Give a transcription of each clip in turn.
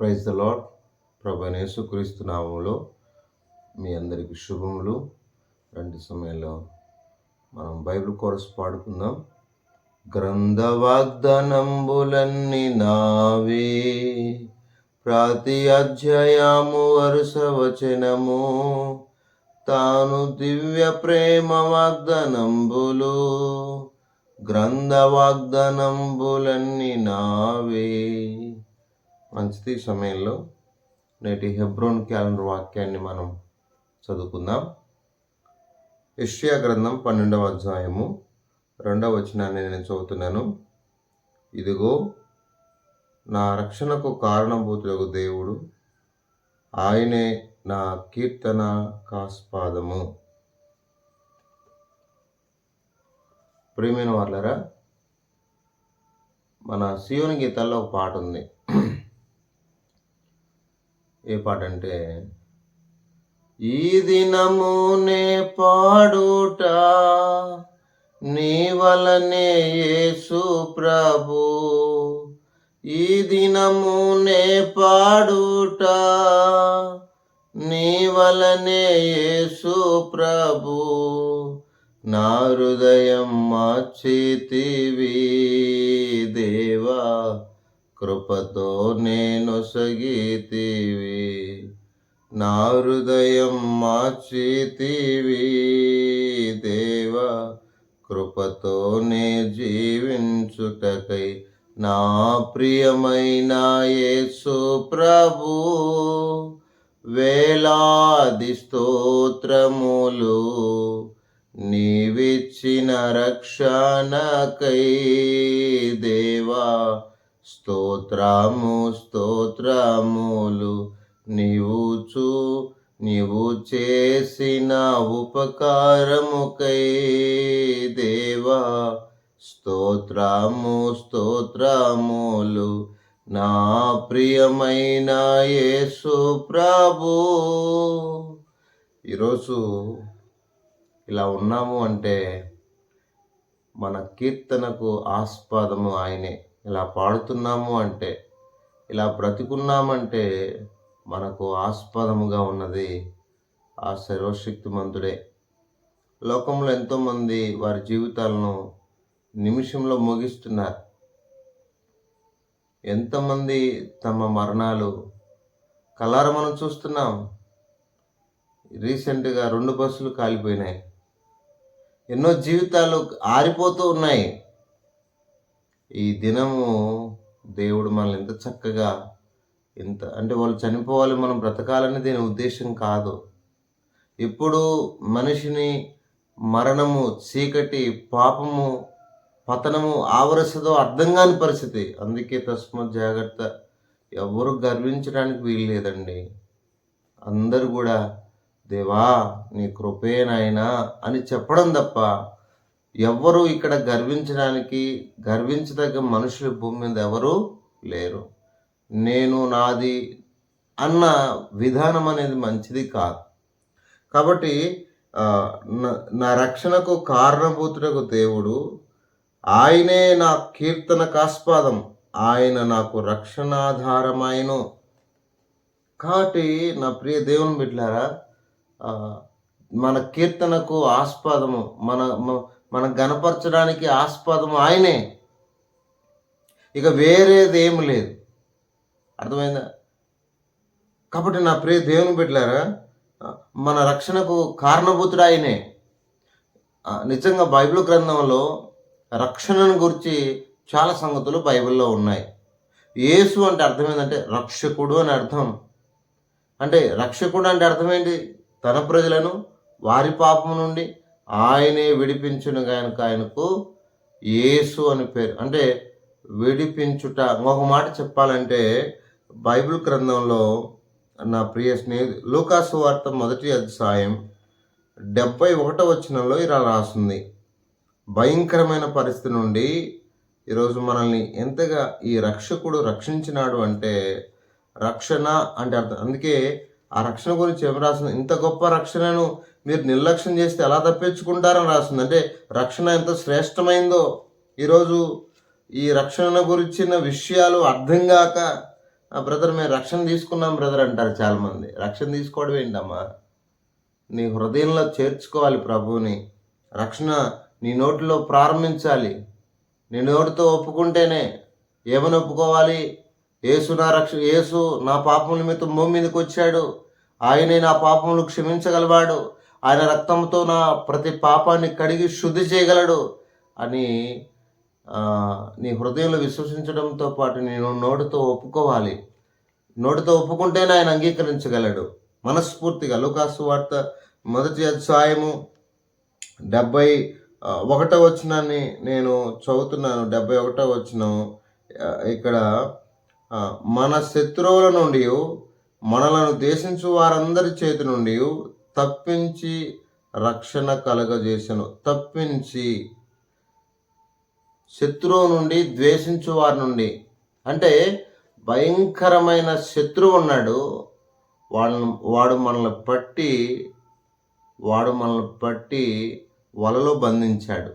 Praise the lord ప్రభనేసు యేసుక్రీస్తు మీ అందరికీ శుభములు. రెండు సమయంలో మనం బైబిల్ కోరస్ పాడుకుందాం. గ్రంథ వాగ్దానంబులన్నీ నావే. ప్రతి అధ్యాయము వరుస వచనము. తాను దివ్య ప్రేమ వాగ్దానంబులు. గ్రంథ వాగ్దానంబులన్నీ నావే. మంచిది ఈ సమయంలో. నేటి హెబ్రోన్ క్యాలెండర్ వాక్యాన్ని మనం చదువుకుందాం. ఇష్యా గ్రంథం పన్నెండవ అధ్యాయము రెండవ వచనాన్ని నేను చదువుతున్నాను. ఇదిగో నా రక్షణకు కారణభూతులకు దేవుడు ఆయనే నా కీర్తన కాస్పాదము ప్రేమైన వాళ్ళరా మన సియోని గీతాల్లో ఒక పాట ఉంది. ఏ పాట అంటే ఈ దినమునే పాడుట నీ వలనే యేసు ప్రభు. ఈ దినమునే పాడుట నీ వలనే యేసు ప్రభు. నా హృదయం మార్చితివి దేవా. కృపతో నేను సగీతీవి నా హృదయం మార్చితివి. దేవా కృపతో నే జీవించుటకై నా ప్రియమైన యేసు ప్రభు వేలాది స్తోత్రములు నీవిచ్చిన రక్షణకై. దేవా స్తోత్రము స్తోత్రములు నీవుచు నీవు చేసిన ఉపకారముకై దేవా. స్తోత్రము స్తోత్రములు నా ప్రియమైన యేసు ప్రభు. ఈరోజు ఇలా ఉన్నాము అంటే మన కీర్తనకు ఆస్పదము ఆయనే. ఇలా పాడుతున్నాము అంటే ఇలా బ్రతికున్నామంటే మనకు ఆస్పదముగా ఉన్నది ఆ సర్వశక్తిమంతుడే. లోకంలో ఎంతోమంది వారి జీవితాలను నిమిషంలో ముగిస్తున్నారు. ఎంతమంది తమ మరణాలు కలార మనం చూస్తున్నాం. రీసెంట్గా రెండు బస్సులు కాలిపోయినాయి. ఎన్నో జీవితాలు ఆరిపోతూ ఉన్నాయి. ఈ దినము దేవుడు మనల్ని ఎంత చక్కగా ఎంత అంటే వాళ్ళు చనిపోవాలి మనం బ్రతకాలని దీని ఉద్దేశం కాదు. ఇప్పుడు మనిషిని మరణము చీకటి పాపము పతనము ఆవరిస్తుందో అర్థం కాని పరిస్థితి. అందుకే తస్మత్ జాగ్రత్త ఎవరు గర్వించడానికి వీలు లేదండి. అందరు కూడా దేవా నీ కృపేనాయనా అని చెప్పడం తప్ప ఎవ్వరు ఇక్కడ గర్వించడానికి గర్వించదగ్గ మనుషులు భూమి మీద ఎవరూ లేరు. నేను నాది అన్న విధానం అనేది మంచిది కాదు. కాబట్టి నా- రక్షణకు కారణభూతుడకు దేవుడు ఆయనే నా కీర్తన కాస్పాదం ఆయన నాకు రక్షణాధారమాయను. కాబట్టి నా ప్రియ దేవుని బిడ్డారా మన కీర్తనకు ఆస్పాదము మన మనం గనపరచడానికి ఆస్పదం ఆయనే. ఇక వేరేది ఏమి లేదు. అర్థమైందా? కాబట్టి నా ప్రియ దేవుని బిడ్డలారా మన రక్షణకు కారణభూతుడు ఆయనే. నిజంగా బైబిల్ గ్రంథంలో రక్షణను గురించి చాలా సంగతులు బైబిల్లో ఉన్నాయి. యేసు అంటే అర్థం ఏంటంటే రక్షకుడు అని అర్థం. అంటే రక్షకుడు అంటే అర్థం ఏంటి తన ప్రజలను వారి పాపం నుండి ఆయనే విడిపించును కనుక ఆయనకు యేసు అని పేరు. అంటే విడిపించుట ఇంకొక మాట చెప్పాలంటే బైబిల్ గ్రంథంలో నా ప్రియ స్నేహితు లూకాసు వార్త మొదటి అధ్యాయం డెబ్బై ఒకటో వచనంలో ఇలా రాస్తుంది. భయంకరమైన పరిస్థితి నుండి ఈరోజు మనల్ని ఎంతగా ఈ రక్షకుడు రక్షించినాడు అంటే రక్షణ అంటే అర్థం. అందుకే ఆ రక్షణ గురించి ఏం రాసింది ఇంత గొప్ప రక్షణను మీరు నిర్లక్ష్యం చేస్తే ఎలా తప్పించుకుంటారని రాసింది అంటే రక్షణ ఎంత శ్రేష్టమైందో ఈరోజు ఈ రక్షణ గురించిన విషయాలు అర్థం కాక బ్రదర్ మేము రక్షణ తీసుకున్నాం బ్రదర్ అంటారు చాలామంది. రక్షణ తీసుకోవడం ఏంటమ్మా? నీ హృదయంలో చేర్చుకోవాలి ప్రభువుని. రక్షణ నీ నోటిలో ప్రారంభించాలి. నీ నోటితో ఒప్పుకుంటేనే ఏమని ఒప్పుకోవాలి? యేసు నా రక్ష యేసు నా పాపముల నిమిత్తం భూమి మీదకి వచ్చాడు. ఆయనే నా పాపములు క్షమించగలవాడు. ఆయన రక్తంతో నా ప్రతి పాపాన్ని కడిగి శుద్ధి చేయగలడు అని నీ హృదయంలో విశ్వసించడంతో పాటు నేను నోటితో ఒప్పుకోవాలి. నోటితో ఒప్పుకుంటేనే ఆయన అంగీకరించగలడు. మనస్ఫూర్తిగా లూకాసు వార్త మొదటి అధ్యాయము డెబ్బై ఒకటో వచనాన్ని నేను చదువుతున్నాను. డెబ్బై ఒకటో వచనం ఇక్కడ మన శత్రువుల నుండి మనలను దేశించు వారందరి చేతి నుండి తప్పించి రక్షణ కలగజేసెను. తప్పించి శత్రువు నుండి ద్వేషించు వారి నుండి. అంటే భయంకరమైన శత్రువు ఉన్నాడు. వాడు వాడు మనల్ని పట్టి వాడు మనల్ని పట్టి వలలో బంధించాడు.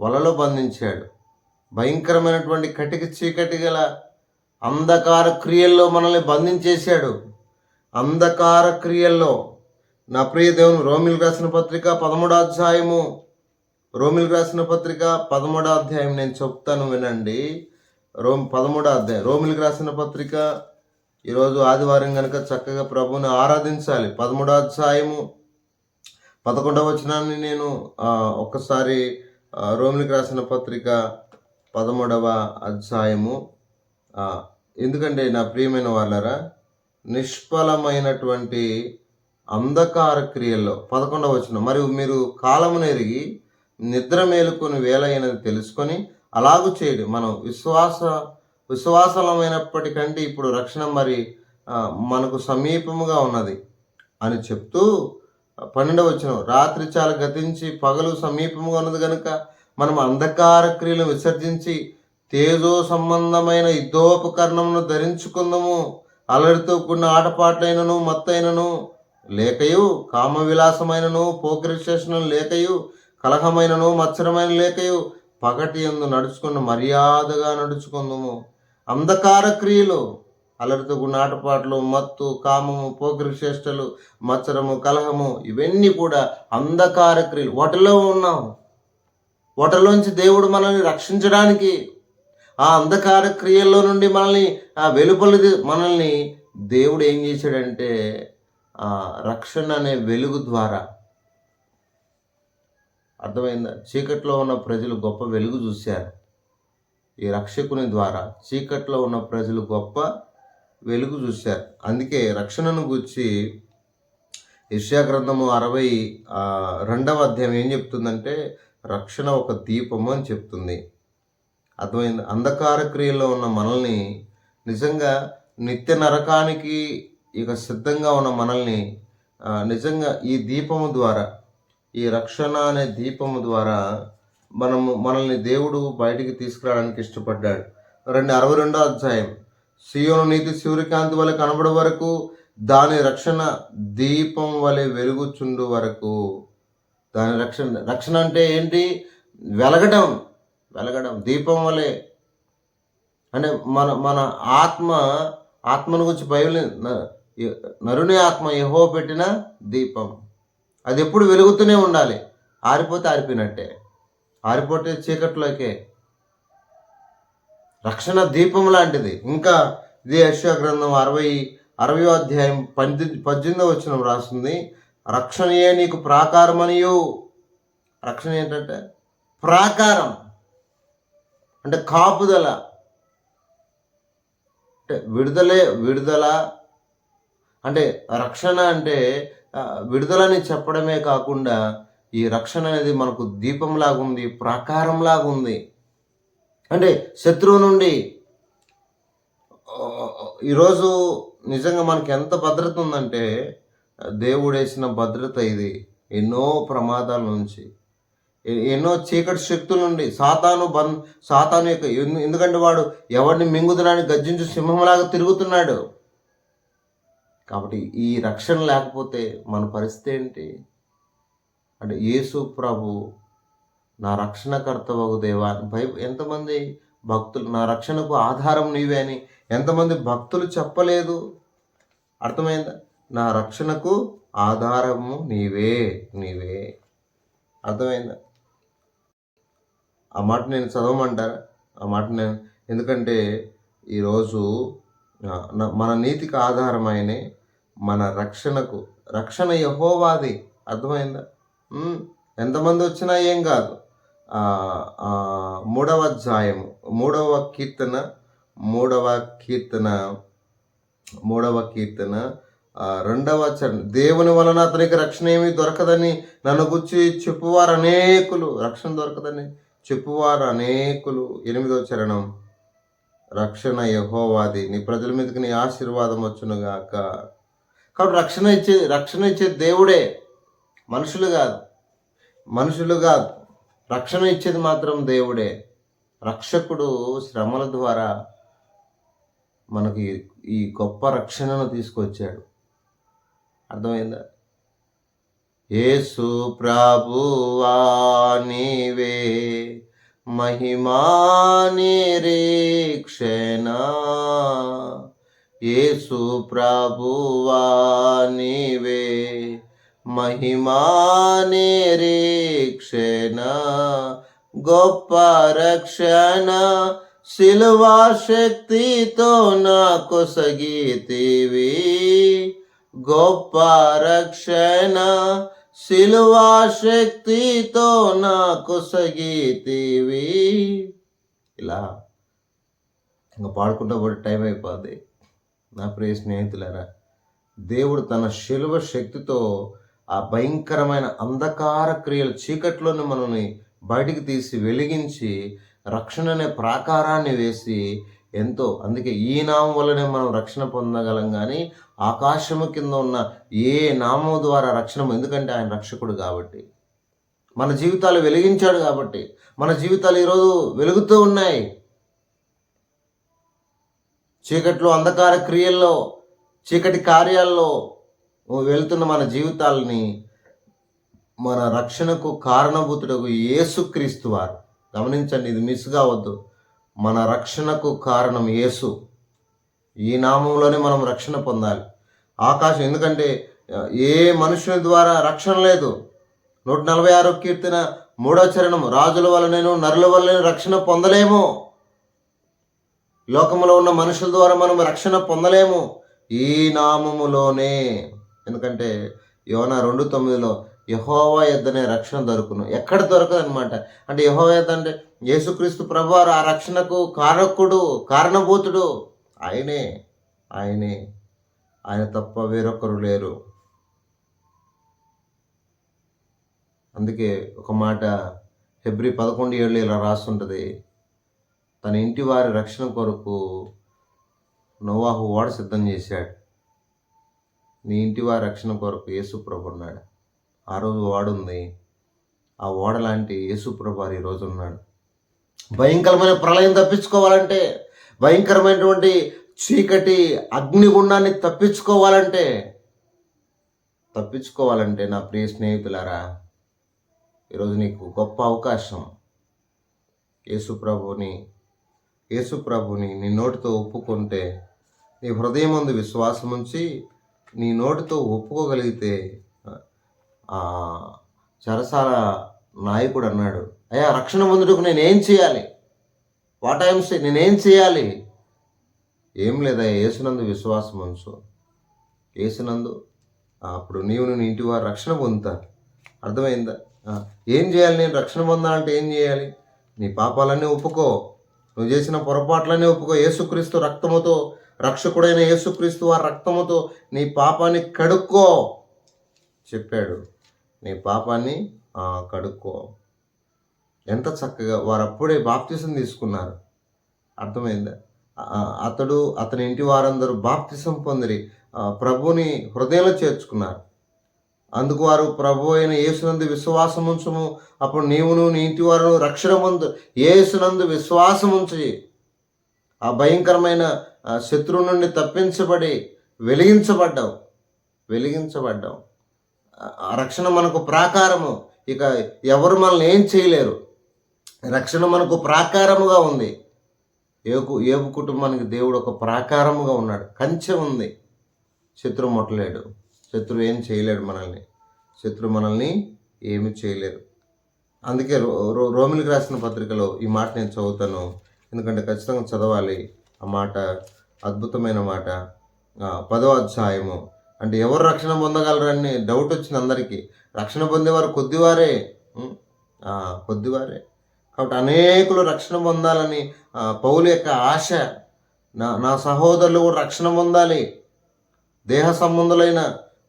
వలలో బంధించాడు. భయంకరమైనటువంటి కటిక చీకటి గల అంధకార క్రియల్లో మనల్ని బంధించేశాడు. అంధకార క్రియల్లో. నా ప్రియ దేవుని రోమిల్ రాసిన పత్రిక పదమూడో అధ్యాయము. రోమిల్ రాసిన పత్రిక పదమూడో అధ్యాయం నేను చెప్తాను వినండి. రోమ్ పదమూడో అధ్యాయం. రోమిల్ రాసిన పత్రిక ఈరోజు ఆదివారం కనుక చక్కగా ప్రభుని ఆరాధించాలి. పదమూడో అధ్యాయము. పదకొండవ వచనాన్ని నేను ఒక్కసారి రోమిలికి రాసిన పత్రిక పదమూడవ అధ్యాయము. ఎందుకంటే నా ప్రియమైన వాళ్ళరా నిష్ఫలమైనటువంటి అంధకార క్రియల్లో పదకొండవ వచ్చిన మరియు మీరు కాలమునెరిగి నిద్ర మేలుకొని వేలైనది తెలుసుకొని అలాగూ చేయడు. మనం విశ్వాస విశ్వాసలమైనప్పటికంటే ఇప్పుడు రక్షణ మరి మనకు సమీపముగా ఉన్నది అని చెప్తూ పన్నెండవ వచ్చిన రాత్రి చాలా గతించి పగలు సమీపముగా ఉన్నది కనుక మనం అంధకార క్రియలు విసర్జించి తేజో సంబంధమైన యుద్ధోపకరణమును ధరించుకుందాము. అలరితో కూడిన ఆటపాట్లైనను మత్తైనను లేకయు కామ విలాసమైనను లేకయు కలహమైనను మత్సరమైన లేకయు పగటి ఎందు నడుచుకున్న మర్యాదగా నడుచుకుందాము. అంధకార క్రియలు అలరితో కూడిన ఆటపాటలు మత్తు కామము పోకరి చేష్టలు మత్సరము కలహము ఇవన్నీ కూడా అంధకార క్రియలు. వాటిలో ఉన్నాం. వాటిలోంచి దేవుడు మనల్ని రక్షించడానికి ఆ అంధకార క్రియల్లో నుండి మనల్ని ఆ వెలుపలి మనల్ని దేవుడు ఏం చేశాడంటే ఆ రక్షణ అనే వెలుగు ద్వారా అర్థమైందా? చీకట్లో ఉన్న ప్రజలు గొప్ప వెలుగు చూశారు. ఈ రక్షకుని ద్వారా చీకట్లో ఉన్న ప్రజలు గొప్ప వెలుగు చూశారు. అందుకే రక్షణను గురించి యెషయా గ్రంథము అరవై రెండవ అధ్యాయం ఏం చెప్తుందంటే రక్షణ ఒక దీపము అని చెప్తుంది. అర్థమైంది? అంధకార క్రియల్లో ఉన్న మనల్ని నిజంగా నిత్య నరకానికి ఇక సిద్ధంగా ఉన్న మనల్ని నిజంగా ఈ దీపము ద్వారా ఈ రక్షణ అనే దీపము ద్వారా మనము మనల్ని దేవుడు బయటికి తీసుకురావడానికి ఇష్టపడ్డాడు. రెండు అరవై రెండో అధ్యాయం. సియోను నీతి సూర్యకాంతి వలె కనబడే వరకు దాని రక్షణ దీపం వలె వెలుగుచుండు వరకు దాని రక్షణ రక్షణ అంటే ఏంటి? వెలగడం వెలగడం. దీపం వలె. అంటే మన మన ఆత్మ ఆత్మను గురించి బైబిల్ న- నరుని ఆత్మ యహో పెట్టిన దీపం. అది ఎప్పుడు వెలుగుతూనే ఉండాలి. ఆరిపోతే ఆరిపోయినట్టే. ఆరిపోతే చీకట్లోకే. రక్షణ దీపం లాంటిది. ఇంకా ఇది యశ్వ గ్రంథం అరవై అరవై అధ్యాయం పంది పద్దెనిమిదో వచ్చిన రాస్తుంది రక్షణయే నీకు ప్రాకారమనియు. రక్షణ ఏంటంటే? ప్రాకారం. అంటే కాపుదల. అంటే విడుదలే విడుదల అంటే రక్షణ అంటే విడుదలని చెప్పడమే కాకుండా ఈ రక్షణ అనేది మనకు దీపంలాగా ఉంది ప్రాకారంలాగా ఉంది అంటే శత్రువు నుండి ఈరోజు నిజంగా మనకి ఎంత భద్రత ఉందంటే దేవుడు వేసిన భద్రత ఇది. ఎన్నో ప్రమాదాల నుంచి. ఎన్నో చీకటి శక్తుల నుండి సాతాను బం సాతాను యొక్క ఎందు- ఎందుకంటే వాడు ఎవరిని మింగుదడానికి గర్జించు సింహంలాగా తిరుగుతున్నాడు. కాబట్టి ఈ రక్షణ లేకపోతే మన పరిస్థితి ఏంటి? అంటే యేసు ప్రభు నా రక్షణకర్త వగు దేవా భయ ఎంతమంది భక్తులు నా రక్షణకు ఆధారం నీవే అని ఎంతమంది భక్తులు చెప్పలేదు? అర్థమైందా? నా రక్షణకు ఆధారము నీవే నీవే. అర్థమైందా? ఆ మాట నేను చదవమంటారా ఆ మాట నేను ఎందుకంటే ఈరోజు మన నీతికి ఆధారమైనే మన రక్షణకు రక్షణ యహోవాది. అర్థమైందా? ఎంతమంది వచ్చినా ఏం కాదు. మూడవ అధ్యాయము మూడవ కీర్తన మూడవ కీర్తన మూడవ కీర్తన రెండవ చరణ దేవుని వలన అతనికి రక్షణ ఏమీ దొరకదని నన్ను గుర్చి చెప్పువారు అనేకులు. రక్షణ దొరకదని చెప్పువారు అనేకులు. ఎనిమిదో చరణం. రక్షణ యహోవాది. నీ ప్రజల మీదకి నీ ఆశీర్వాదం వచ్చునుగాక. కాబట్టి రక్షణ ఇచ్చే రక్షణ ఇచ్చే దేవుడే మనుషులు కాదు. మనుషులు కాదు. రక్షణ ఇచ్చేది మాత్రం దేవుడే. రక్షకుడు శ్రమల ద్వారా మనకి ఈ గొప్ప రక్షణను తీసుకొచ్చాడు. అర్థమైందా? యేసు ప్రభువా నీవే మహిమా నిరీక్షణ. యేసు ప్రభువా నీవే మహిమా నిరీక్షణ. గొప్ప రక్షణ శిల్వా శక్తితో నాకు సగీతివి. గొప్ప రక్షణ శిలువా శక్తితో నాకు సగీతివి. ఇలా ఇంకా పాడుకుంటా పోతే టైం అయిపోద్ది. నా ప్రియ స్నేహితులారా దేవుడు తన శిలువ శక్తితో ఆ భయంకరమైన అంధకార క్రియలు చీకట్లోని మనల్ని బయటికి తీసి వెలిగించి రక్షణ అనే ప్రాకారాన్ని వేసి ఎంతో. అందుకే ఈ నామం వల్లనే మనం రక్షణ పొందగలం కానీ ఆకాశము కింద ఉన్న ఏ నామం ద్వారా రక్షణ ఎందుకంటే ఆయన రక్షకుడు కాబట్టి. మన జీవితాలు వెలిగించాడు కాబట్టి. మన జీవితాలు ఈరోజు వెలుగుతూ ఉన్నాయి. చీకట్లో అంధకార క్రియల్లో చీకటి కార్యాల్లో వెళ్తున్న మన జీవితాలని మన రక్షణకు కారణభూతుడకు యేసుక్రీస్తు వారు. గమనించండి ఇది మిస్ కావద్దు మన రక్షణకు కారణం యేసు. ఈ నామంలోనే మనం రక్షణ పొందాలి. ఆకాశం ఎందుకంటే ఏ మనుషుని ద్వారా రక్షణ లేదు. నూట నలభై ఆరో కీర్తన మూడో చరణం రాజుల వల్లనేను నరుల వల్లనే రక్షణ పొందలేము. లోకంలో ఉన్న మనుషుల ద్వారా మనం రక్షణ పొందలేము. ఈ నామములోనే. ఎందుకంటే యోన రెండు తొమ్మిదిలో యహోవా ఎద్దనే రక్షణ దొరుకును. ఎక్కడ దొరకదు అనమాట అంటే యహోవా ఎద్ద అంటే యేసుక్రీస్తు ప్రభువారు ఆ రక్షణకు కారకుడు కారణభూతుడు. ఆయనే ఆయనే. ఆయన తప్ప వేరొకరు లేరు. అందుకే ఒక మాట ఫిబ్రి పదకొండు ఏళ్ళు ఇలా రాస్తుంటుంది. తన ఇంటి వారి రక్షణ కొరకు నోవాహు ఓడ సిద్ధం చేశాడు. నీ ఇంటి వారి రక్షణ కొరకు యేసుప్రభు ఉన్నాడు. ఆ రోజు ఓడుంది ఆ ఓడ లాంటి యేసుప్రభారు ఈరోజు ఉన్నాడు. భయంకరమైన ప్రళయం తప్పించుకోవాలంటే భయంకరమైనటువంటి చీకటి అగ్నిగుండాన్ని తప్పించుకోవాలంటే తప్పించుకోవాలంటే నా ప్రియ స్నేహితులారా ఈరోజు నీకు గొప్ప అవకాశం. యేసుప్రభుని యేసుప్రభుని నీ నోటితో ఒప్పుకుంటే నీ హృదయం ముందు విశ్వాసం ఉంచి నీ నోటితో ఒప్పుకోగలిగితే చరసాల నాయకుడు అన్నాడు అయ్యా రక్షణ పొందుటకు నేనేం చేయాలి? వాట్ ఐఎమ్ సే నేనేం చేయాలి? ఏం లేదా యేసునందు విశ్వాసం ఉంచు. ఏసునందు అప్పుడు నీవు నేను ఇంటి వారు రక్షణ పొందుతాను అర్థమైందా? ఏం చేయాలి? నేను రక్షణ పొందాలంటే ఏం చేయాలి? నీ పాపాలన్నీ ఒప్పుకో. నువ్వు చేసిన పొరపాట్లన్నీ ఒప్పుకో. యేసుక్రీస్తు రక్తముతో రక్షకుడైన యేసుక్రీస్తు వారి రక్తముతో నీ పాపాన్ని కడుక్కో చెప్పాడు. నీ పాపాన్ని కడుక్కో. ఎంత చక్కగా వారు అప్పుడే బాప్తిసం తీసుకున్నారు. అర్థమైందా? అతడు అతని ఇంటి వారందరూ బాప్తిసం పొందిరి. ప్రభుని హృదయంలో చేర్చుకున్నారు. అందుకు వారు ప్రభు అయిన యేసునందు విశ్వాసం ఉంచము అప్పుడు నీవును నీ ఇంటి వారు రక్షణ ముందు యేసునందు విశ్వాసం ఉంచి ఆ భయంకరమైన శత్రువు నుండి తప్పించబడి వెలిగించబడ్డావు. వెలిగించబడ్డావు. రక్షణ మనకు ప్రాకారము. ఇక ఎవరు మనల్ని ఏం చేయలేరు. రక్షణ మనకు ప్రాకారముగా ఉంది. ఏపు ఏపు కుటుంబానికి దేవుడు ఒక ప్రాకారముగా ఉన్నాడు. కంచె ఉంది. శత్రువు ముట్టలేడు. శత్రువు ఏం చేయలేడు మనల్ని. శత్రువు మనల్ని ఏమి చేయలేరు. అందుకే రో రో రోమిలికి రాసిన పత్రికలో ఈ మాట నేను చదువుతాను. ఎందుకంటే ఖచ్చితంగా చదవాలి. ఆ మాట అద్భుతమైన మాట. పదో పదవ అధ్యాయము. అంటే ఎవరు రక్షణ పొందగలరని డౌట్ వచ్చింది అందరికీ. రక్షణ పొందేవారు కొద్దివారే కొద్దివారే. కాబట్టి అనేకులు రక్షణ పొందాలని పౌలు యొక్క ఆశ నా నా సహోదరులు కూడా రక్షణ పొందాలి. దేహ సంబంధులైన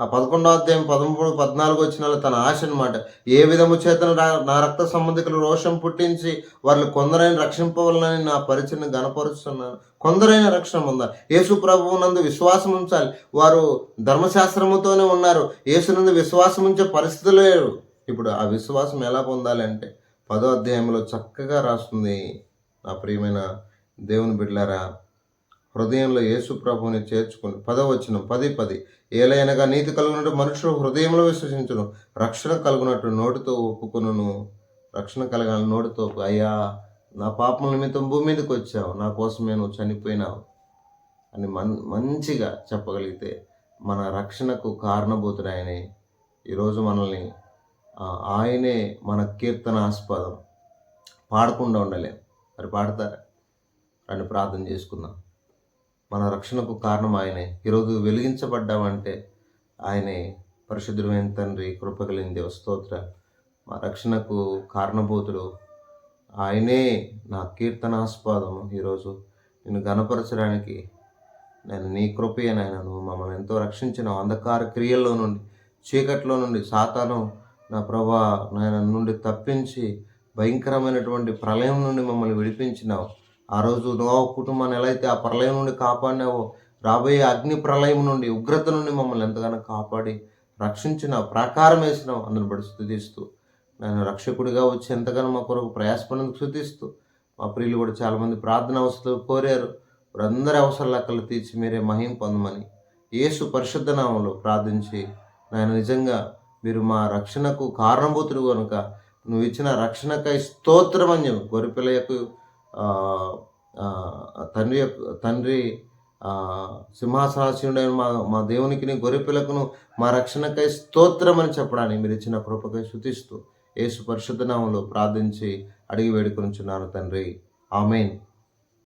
ఆ పదకొండో అధ్యాయం పదమూడు పద్నాలుగు వచ్చిన తన ఆశ అనమాట ఏ విధము చేతన రా- నా రక్త సంబంధికులు రోషం పుట్టించి వాళ్ళు కొందరైన రక్షింపవలనని నా పరిచయను గనపరుస్తున్నాను కొందరైన రక్షణ పొందాలి యేసు ప్రభువు నందు విశ్వాసం ఉంచాలి. వారు ధర్మశాస్త్రముతోనే ఉన్నారు. యేసు నందు విశ్వాసం ఉంచే పరిస్థితి లేరు. ఇప్పుడు ఆ విశ్వాసం ఎలా పొందాలి అంటే పదో అధ్యాయంలో చక్కగా రాస్తుంది నా ప్రియమైన దేవుని బిడ్డలారా హృదయంలో యేసు ప్రభువుని చేర్చుకుని పదవచ్చిన పది పది. ఏలైనగా నీతి కలుగునట్టు మనుషులు హృదయంలో విశ్వసించును. రక్షణ కలుగునట్టు నోటితో ఒప్పుకును రక్షణ కలగాలి నోటితో అయ్యా నా పాపం నిమిత్తం భూమి మీదకి వచ్చావు. నా కోసం నేను చనిపోయినావు అని మన్ మంచిగా చెప్పగలిగితే మన రక్షణకు కారణభూతుడు ఆయనే ఈరోజు మనల్ని ఆయనే మన కీర్తనాస్పదం పాడకుండా ఉండలేం. మరి పాడతారా? అని ప్రార్థన చేసుకుందాం. మన రక్షణకు కారణం ఆయనే. ఈరోజు వెలిగించబడ్డామంటే ఆయనే. పరిశుద్ధమైన తండ్రి కృపగలిగిన స్తోత్ర. మా రక్షణకు కారణభూతుడు ఆయనే. నా కీర్తనాస్పాదము ఈరోజు. నేను గనపరచడానికి నేను నీ కృపయే నాయనను మమ్మల్ని ఎంతో రక్షించిన అంధకార క్రియల్లో నుండి చీకట్లో నుండి సాతాను నా ప్రభా నాయన నుండి తప్పించి భయంకరమైనటువంటి ప్రళయం నుండి మమ్మల్ని విడిపించినావు. ఆ రోజు నో కుటుంబాన్ని ఎలా అయితే ఆ ప్రళయం నుండి కాపాడినావో రాబోయే అగ్ని ప్రళయం నుండి ఉగ్రత నుండి మమ్మల్ని ఎంతగానో కాపాడి రక్షించిన ప్రాకారం వేసినావు. అందరిని బడి స్థుతిస్తూ నేను రక్షకుడిగా వచ్చి ఎంతగానో మా కొరకు ప్రయాసపడినందుకు స్థుతిస్తూ మా ప్రియులు కూడా చాలామంది ప్రార్థన అవసరాలు కోరారు. వారందరి అవసర లెక్కలు తీర్చి మీరే మహిం పొందమని యేసు పరిశుద్ధ నామంలో ప్రార్థించి నాయన నిజంగా మీరు మా రక్షణకు కారణభూతుడు కనుక నువ్వు ఇచ్చిన రక్షణకై స్తోత్రం అని చెప్పు యొక్క తండ్రి యొక్క తండ్రి ఆ, మా మా దేవునికి గొర్రెపిల్లకును మా రక్షణకై స్తోత్రం అని చెప్పడానికి మీరు ఇచ్చిన కృపకై శుతిస్తూ యేసు పరిశుద్ధనామంలో ప్రార్థించి అడిగి వేడుకొనిచున్నాను తండ్రి. ఆమెన్.